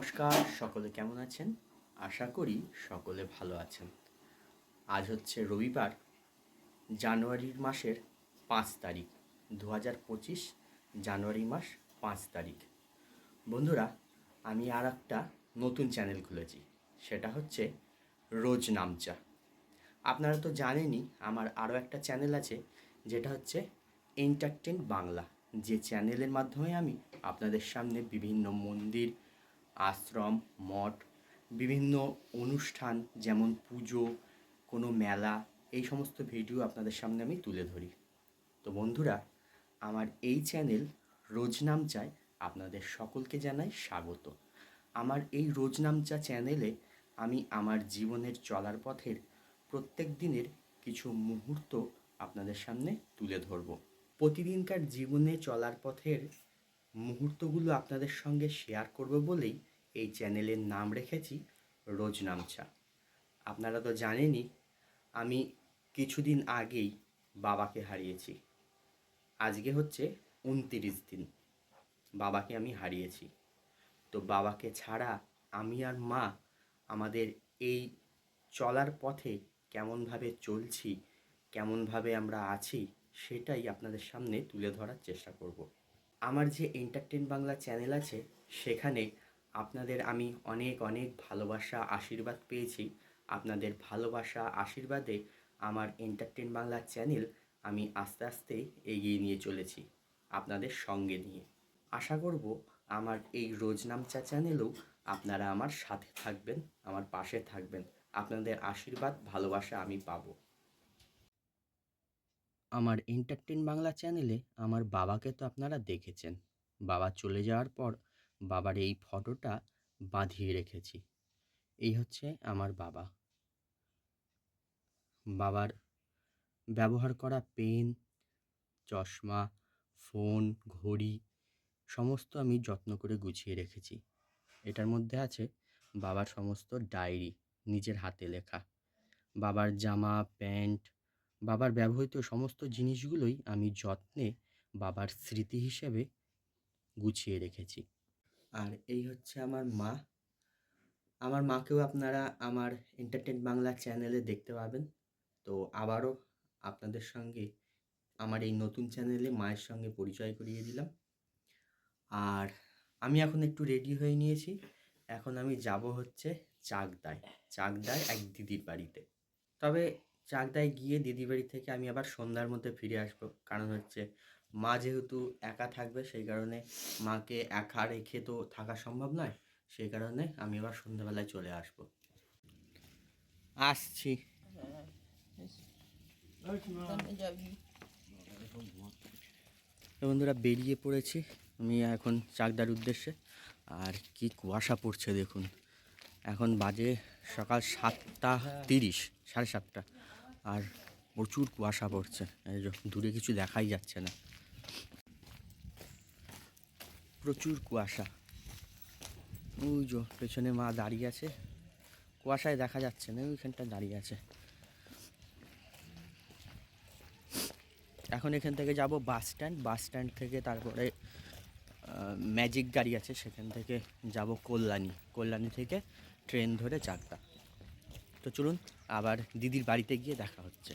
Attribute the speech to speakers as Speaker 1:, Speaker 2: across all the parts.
Speaker 1: নমস্কার, সকলে কেমন আছেন? আশা করি সকলে ভালো আছেন। আজ হচ্ছে রবিবার, জানুয়ারির মাসের পাঁচ তারিখ দু হাজার পঁচিশ জানুয়ারি মাস পাঁচ তারিখ। বন্ধুরা, আমি আর একটা নতুন চ্যানেল খুলেছি, সেটা হচ্ছে রোজ নামচা। আপনারা তো জানেনই, আমার আরও একটা চ্যানেল আছে, যেটা হচ্ছে এন্টারটেন বাংলা যে চ্যানেলের মাধ্যমে আমি আপনাদের সামনে বিভিন্ন মন্দির আশ্রম, মঠ, বিভিন্ন অনুষ্ঠান যেমন পুজো, কোনো মেলা, এই সমস্ত ভিডিও আপনাদের সামনে আমি তুলে ধরি। তো বন্ধুরা, আমার এই চ্যানেল রোজ নামচায় আপনাদের সকলকে জানাই স্বাগত। আমার এই রোজ নামচা চ্যানেলে আমি আমার জীবনের চলার পথের প্রত্যেক দিনের কিছু মুহূর্ত আপনাদের সামনে তুলে ধরব। প্রতিদিনকার জীবনে চলার পথের মুহূর্তগুলো আপনাদের সঙ্গে শেয়ার করব বলেই এই চ্যানেলের নাম রেখেছি রোজ নামচা। আপনারা তো জানেনই, আমি কিছুদিন আগেই বাবাকে হারিয়েছি। আজকে হচ্ছে উনতিরিশ দিন। বাবাকে আমি হারিয়েছি। তো বাবাকে ছাড়া আমি আর মা আমাদের এই চলার পথে কেমনভাবে চলছি, কেমনভাবে আমরা আছি, সেটাই আপনাদের সামনে তুলে ধরার চেষ্টা করব। আমার যে এন্টারটেন বাংলা চ্যানেল আছে, সেখানে আপনাদের আমি অনেক অনেক ভালোবাসা, আশীর্বাদ পেয়েছি। আপনাদের ভালোবাসা, আশীর্বাদে আমার এন্টারটেন বাংলা চ্যানেল আমি আস্তে আস্তে এগিয়ে নিয়ে চলেছি আপনাদের সঙ্গে নিয়ে। আশা করব আমার এই রোজনামচা চ্যানেলেও আপনারা আমার সাথে থাকবেন, আমার পাশে থাকবেন। আপনাদের আশীর্বাদ, ভালোবাসা আমি পাবো। আমার এন্টারটেন বাংলা চ্যানেলে আমার বাবাকে তো আপনারা দেখেছেন। বাবা চলে যাওয়ার পর বাবার এই ফটোটা বাঁধিয়ে রেখেছি। এই হচ্ছে আমার বাবা। বাবার ব্যবহার করা পেন, চশমা, ফোন, ঘড়ি সমস্ত আমি যত্ন করে গুছিয়ে রেখেছি। এটার মধ্যে আছে বাবার সমস্ত ডায়েরি, নিজের হাতে লেখা। বাবার জামা, প্যান্ট, বাবার ব্যবহৃত সমস্ত জিনিসগুলোই আমি যত্নে বাবার স্মৃতি হিসেবে গুছিয়ে রেখেছি। আর এই হচ্ছে আমার মা। আমার মাকেও আপনারা আমার এন্টারটেন বাংলা চ্যানেলে দেখতে পাবেন। তো আবারও আপনাদের সঙ্গে আমার এই নতুন চ্যানেলে মায়ের সঙ্গে পরিচয় করিয়ে দিলাম। আর আমি এখন একটু রেডি হয়ে নিয়েছি। এখন আমি যাব হচ্ছে চাকদায়। চাকদায় এক দিদির বাড়িতে। তবে চাকদায় গিয়ে দিদি বাড়ি থেকে আমি আবার সন্ধ্যার মধ্যে ফিরে আসব। কারণ হচ্ছে মা যেহেতু একা থাকবে, সেই কারণে মাকে একা রেখে তো থাকা সম্ভব নয়। সেই কারণে আমি আবার সন্ধ্যাবেলায় চলে আসব। আসছি। বন্ধুরা, বেরিয়ে পড়েছি আমি এখন চাকদার উদ্দেশ্যে। আর কি কুয়াশা পড়ছে দেখুন। এখন বাজে সকাল সাতটা তিরিশ, সাড়ে সাতটা। আর প্রচুর কুয়াশা পড়ছে। দূরে কিছু দেখাই যাচ্ছে না। প্রচুর কুয়াশা। ওই যে, পেছনে মা দাঁড়িয়ে আছে। কুয়াশায় দেখা যাচ্ছে না, ওইখানটা দাঁড়িয়ে আছে। এখন এখান থেকে যাব বাস স্ট্যান্ড। বাস স্ট্যান্ড থেকে তারপরে ম্যাজিক গাড়ি আছে। সেখান থেকে যাব কল্যাণী। কল্যাণী থেকে ট্রেন ধরে চাকদা। তো চলুন আবার দিদির বাড়িতে গিয়ে দেখা হচ্ছে।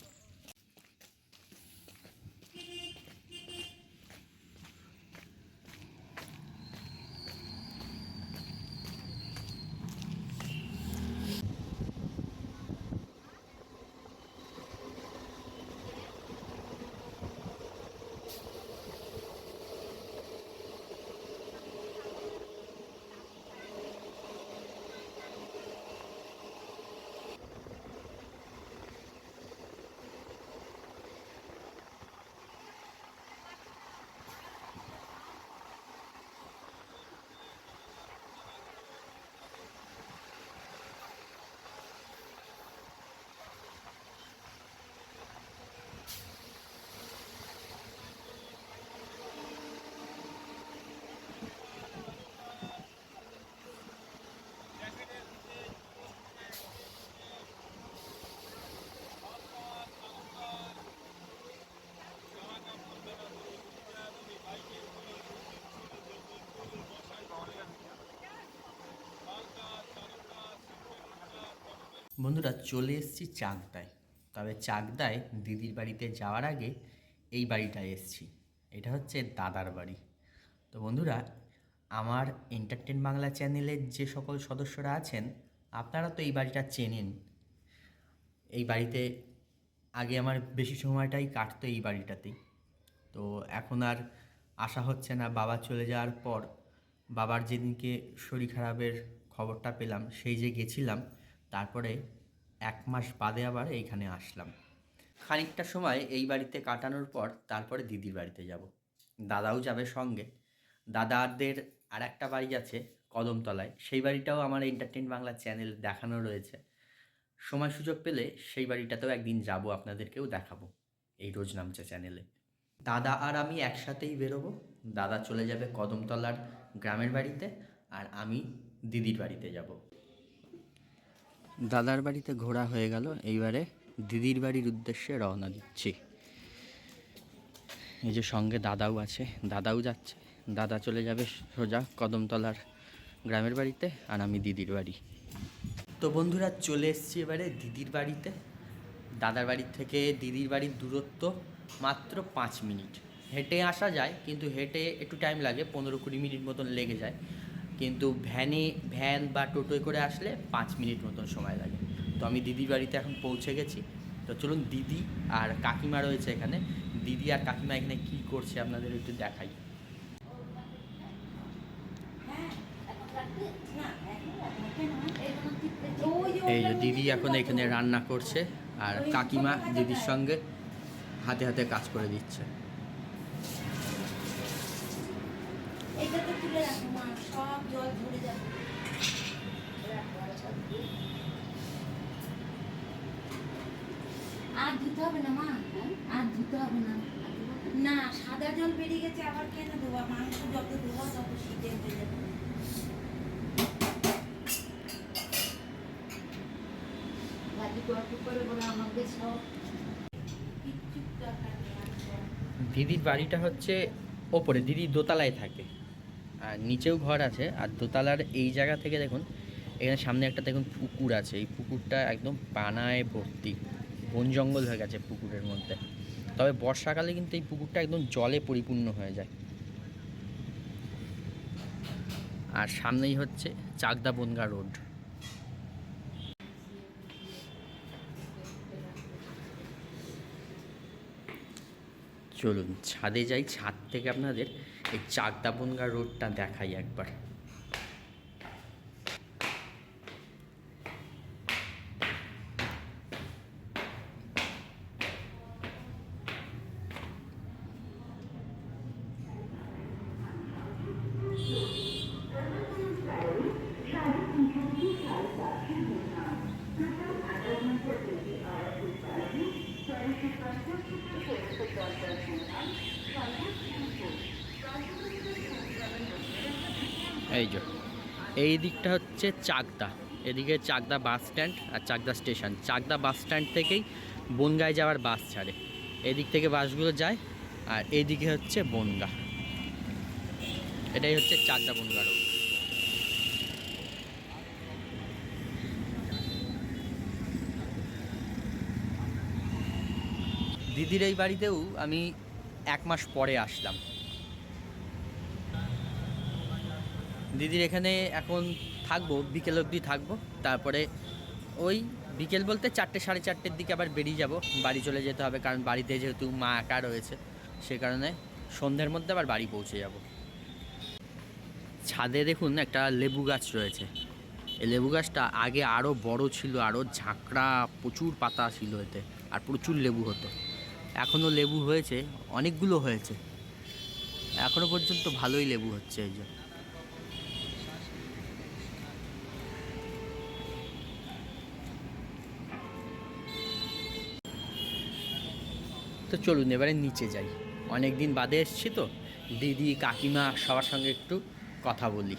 Speaker 1: বন্ধুরা চলে এসেছি চাকদায়। তবে চাকদায় দিদির বাড়িতে যাওয়ার আগে এই বাড়িটায় এসেছি। এটা হচ্ছে দাদার বাড়ি। তো বন্ধুরা, আমার এন্টারটেন বাংলা চ্যানেলের যে সকল সদস্যরা আছেন, আপনারা তো এই বাড়িটা চেনেন। এই বাড়িতে আগে আমার বেশি সময়টাই কাটতো এই বাড়িটাতেই তো এখন আর আসা হচ্ছে না, বাবা চলে যাওয়ার পর। বাবার যেদিনকে শরীর খারাপের খবরটা পেলাম, সেই যে গেছিলাম, তারপরে এক মাস বাদে আবার এইখানে আসলাম। খানিকটা সময় এই বাড়িতে কাটানোর পর তারপরে দিদির বাড়িতে যাব। দাদাও যাবে সঙ্গে। দাদাদের আর একটা বাড়ি আছে কদমতলায়। সেই বাড়িটাও আমার এন্টারটেন বাংলা চ্যানেল দেখানো রয়েছে। সময় সুযোগ পেলে সেই বাড়িটাতেও একদিন যাব, আপনাদেরকেও দেখাবো। এই রোজ নামছে চ্যানেলে দাদা আর আমি একসাথেই বেরোবো। দাদা চলে যাবে কদমতলার গ্রামের বাড়িতে আর আমি দিদির বাড়িতে যাব। দাদার বাড়িতে ঘোরা হয়ে গেল। এইবারে দিদির বাড়ির উদ্দেশ্যে রওনা দিচ্ছি। এই যে সঙ্গে দাদাও আছে, দাদাও যাচ্ছে। দাদা চলে যাবে সোজা কদমতলার গ্রামের বাড়িতে আর আমি দিদির বাড়ি। তো বন্ধুরা, চলে এসেছি এবারে দিদির বাড়িতে। দাদার বাড়ির থেকে দিদির বাড়ির দূরত্ব মাত্র পাঁচ মিনিট। হেঁটে আসা যায়, কিন্তু হেঁটে একটু টাইম লাগে, পনেরো কুড়ি মিনিট মতন লেগে যায়। কিন্তু ভ্যানে, ভ্যান বা টোটোয় করে আসলে পাঁচ মিনিট মতন সময় লাগে। তো আমি দিদির বাড়িতে এখন পৌঁছে গেছি। তো চলুন দিদি আর কাকিমা রয়েছে এখানে। দিদি আর কাকিমা এখানে কী করছে আপনাদের একটু দেখাই। এই যে দিদি এখন এখানে রান্না করছে আর কাকিমা দিদির সঙ্গে হাতে হাতে কাজ করে দিচ্ছে।
Speaker 2: এটা রাখো মা সব জল ঝরে যাবে আর ধুতে হবে না মা আর ধুতে হবে না না সাদা জল বেরিয়ে গেছে আবার কেন ধোয়া? মাংস যত ধোয়া তত শীতে হয়ে যাবে।
Speaker 1: দিদির বাড়িটা হচ্ছে ওপরে দিদি দোতলায় থাকে। আর নিচেও ঘর আছে, আর দোতলার এই জায়গা থেকে দেখুন, এখানে সামনে একটা দেখুন পুকুর আছে, এই পুকুরটা একদম পানায় ভর্তি, বন জঙ্গল হয়ে গেছে পুকুরের মধ্যে। তবে বর্ষাকালে কিন্তু এই পুকুরটা একদম জলে পরিপূর্ণ হয়ে যায়। আর সামনেই হচ্ছে চাকদা বনগা রোড। চলুন, ছাদে যাই, ছাদ থেকে আপনাদের এই চাকদাবনগা রোডটা দেখাই একবার। এই যে। এই দিকটা হচ্ছে চাকদা। এদিকে চাকদা বাস স্ট্যান্ড আর Chakdah station. Chakdah bus stand থেকেই বনগায় যাওয়ার বাস ছাড়ে। এদিক থেকে বাসগুলো যায় আর এইদিকে হচ্ছে বনগা। এটাই হচ্ছে চাকদা বনগা রোড দিদির এই বাড়িতেও আমি এক মাস পরে আসলাম। দিদির এখানে এখন থাকব, বিকেল অবধি থাকব। তারপরে ওই বিকেল বলতে চারটে, সাড়ে চারটের দিকে আবার বেরিয়ে যাব। বাড়ি চলে যেতে হবে, কারণ বাড়িতে যেহেতু মা একা রয়েছে, সে কারণে সন্ধ্যের মধ্যে আবার বাড়ি পৌঁছে যাব। ছাদে দেখুন একটা লেবু গাছ রয়েছে। এই লেবু গাছটা আগে আরও বড় ছিল আরও ঝাঁকড়া, প্রচুর পাতা ছিল এতে, আর প্রচুর লেবু হতো। এখনও লেবু হয়েছে, অনেকগুলো হয়েছে। এখনও পর্যন্ত ভালোই লেবু হচ্ছে এই যে। তো চলুন, এবারে নিচে যাই। অনেক দিন বাদে এসছি তো। দিদি, কাকিমা সবার সঙ্গে একটু কথা বলি।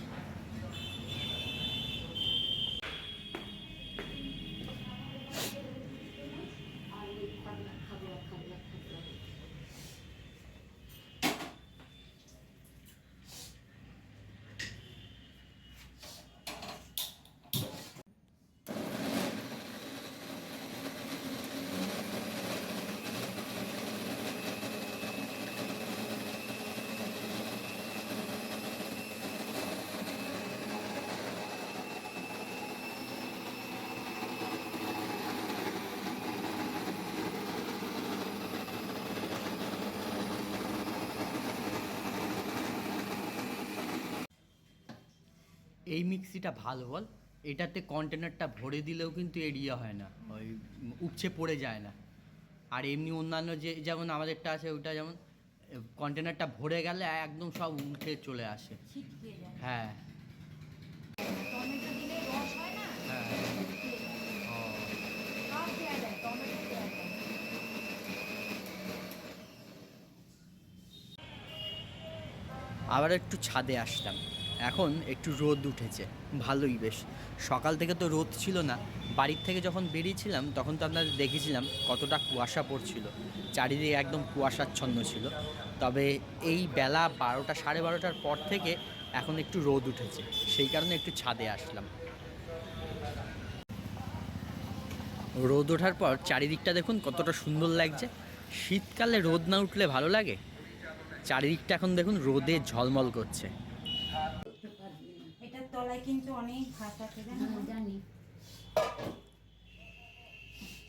Speaker 1: এই মিক্সিটা ভালো বল। এটাতে কন্টেনারটা ভরে দিলেও কিন্তু এরিয়া হয় না। ওই উপচে পড়ে যায় না। আর এমনি অন্যান্য যে যেমন আমাদেরটা আছে ওটা যেমন কন্টেনারটা ভরে গেলে একদম সব উঠে চলে আসে। হ্যাঁ।
Speaker 2: হয়
Speaker 1: আবার একটু ছাদে আসলাম। এখন একটু রোদ উঠেছে। ভালোই বেশ। সকাল থেকে তো রোদ ছিল না। বাড়ির থেকে যখন বেরিয়েছিলাম, তখন তো আপনাদের দেখেছিলাম কতটা কুয়াশা পড়ছিল। চারিদিকে একদম কুয়াশাচ্ছন্ন ছিল। তবে এই বেলা বারোটা, সাড়ে বারোটার পর থেকে এখন একটু রোদ উঠেছে। সেই কারণে একটু ছাদে আসলাম। রোদ ওঠার পর চারিদিকটা দেখুন কতটা সুন্দর লাগছে। শীতকালে রোদ না উঠলে ভালো লাগে? চারিদিকটা এখন দেখুন রোদে ঝলমল করছে।
Speaker 2: তলায় কিন্তু অনেক ভাত আছে জানি?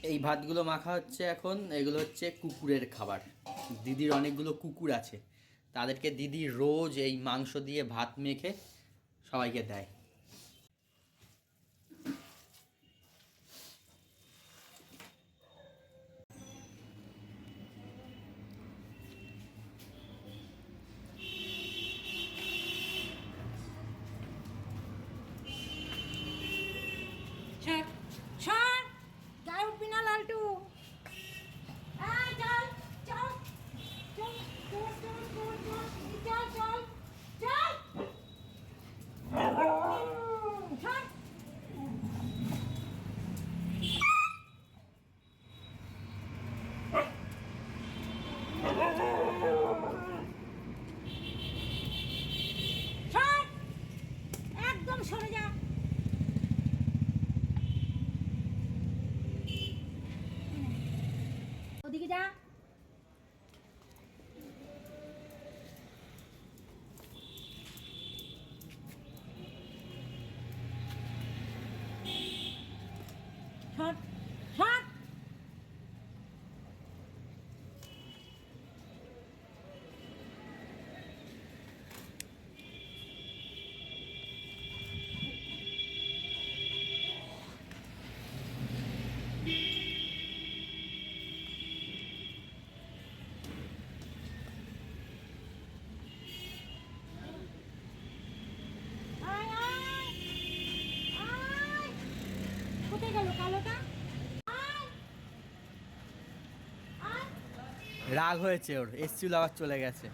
Speaker 1: এই ভাতগুলো মাখা হচ্ছে এখন এগুলো হচ্ছে কুকুরের খাবার। দিদির অনেকগুলো কুকুর আছে। তাদেরকে দিদি রোজ এই মাংস দিয়ে ভাত মেখে সবাইকে দেয়। রাগ হয়েছে ওর এসছিল আবার চলে গেছে।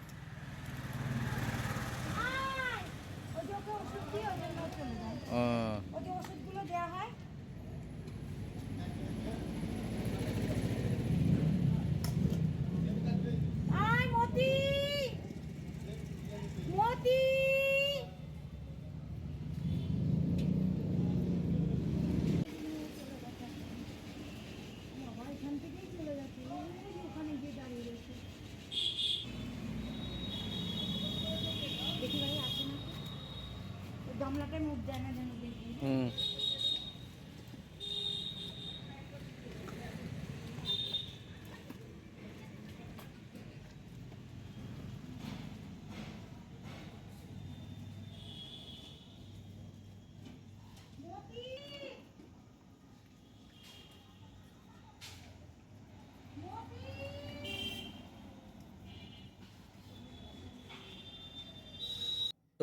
Speaker 2: কমলাটার মুখ জানা জানা। দেখি
Speaker 1: হুম।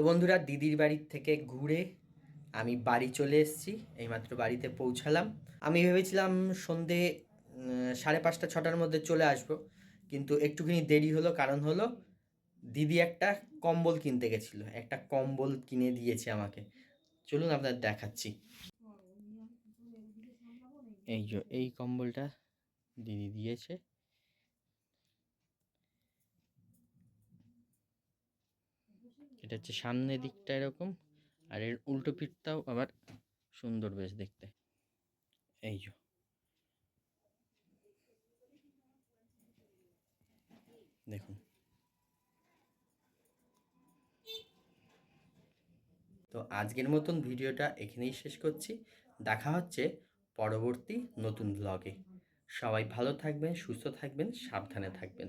Speaker 1: তো বন্ধুরা, দিদির বাড়ির থেকে ঘুরে আমি বাড়ি চলে এসেছি, এইমাত্র বাড়িতে পৌঁছালাম। আমি ভেবেছিলাম সন্ধে সাড়ে পাঁচটা, ছটার মধ্যে চলে আসব, কিন্তু একটুখানি দেরি হলো, কারণ হলো দিদি একটা কম্বল কিনতে গেছিল, একটা কম্বল কিনে দিয়েছে আমাকে। চলুন আপনার দেখাচ্ছি। এই যে, এই কম্বলটা দিদি দিয়েছে। এটা হচ্ছে সামনের দিকটা এরকম, আর এর উল্টো পিঠটাও আবার সুন্দর বেশ দেখতে। এই যে। দেখুন। তো আজকের মতন ভিডিওটা এখানেই শেষ করছি। দেখা হচ্ছে পরবর্তী নতুন ব্লগে সবাই ভালো থাকবেন, সুস্থ থাকবেন, সাবধানে থাকবেন।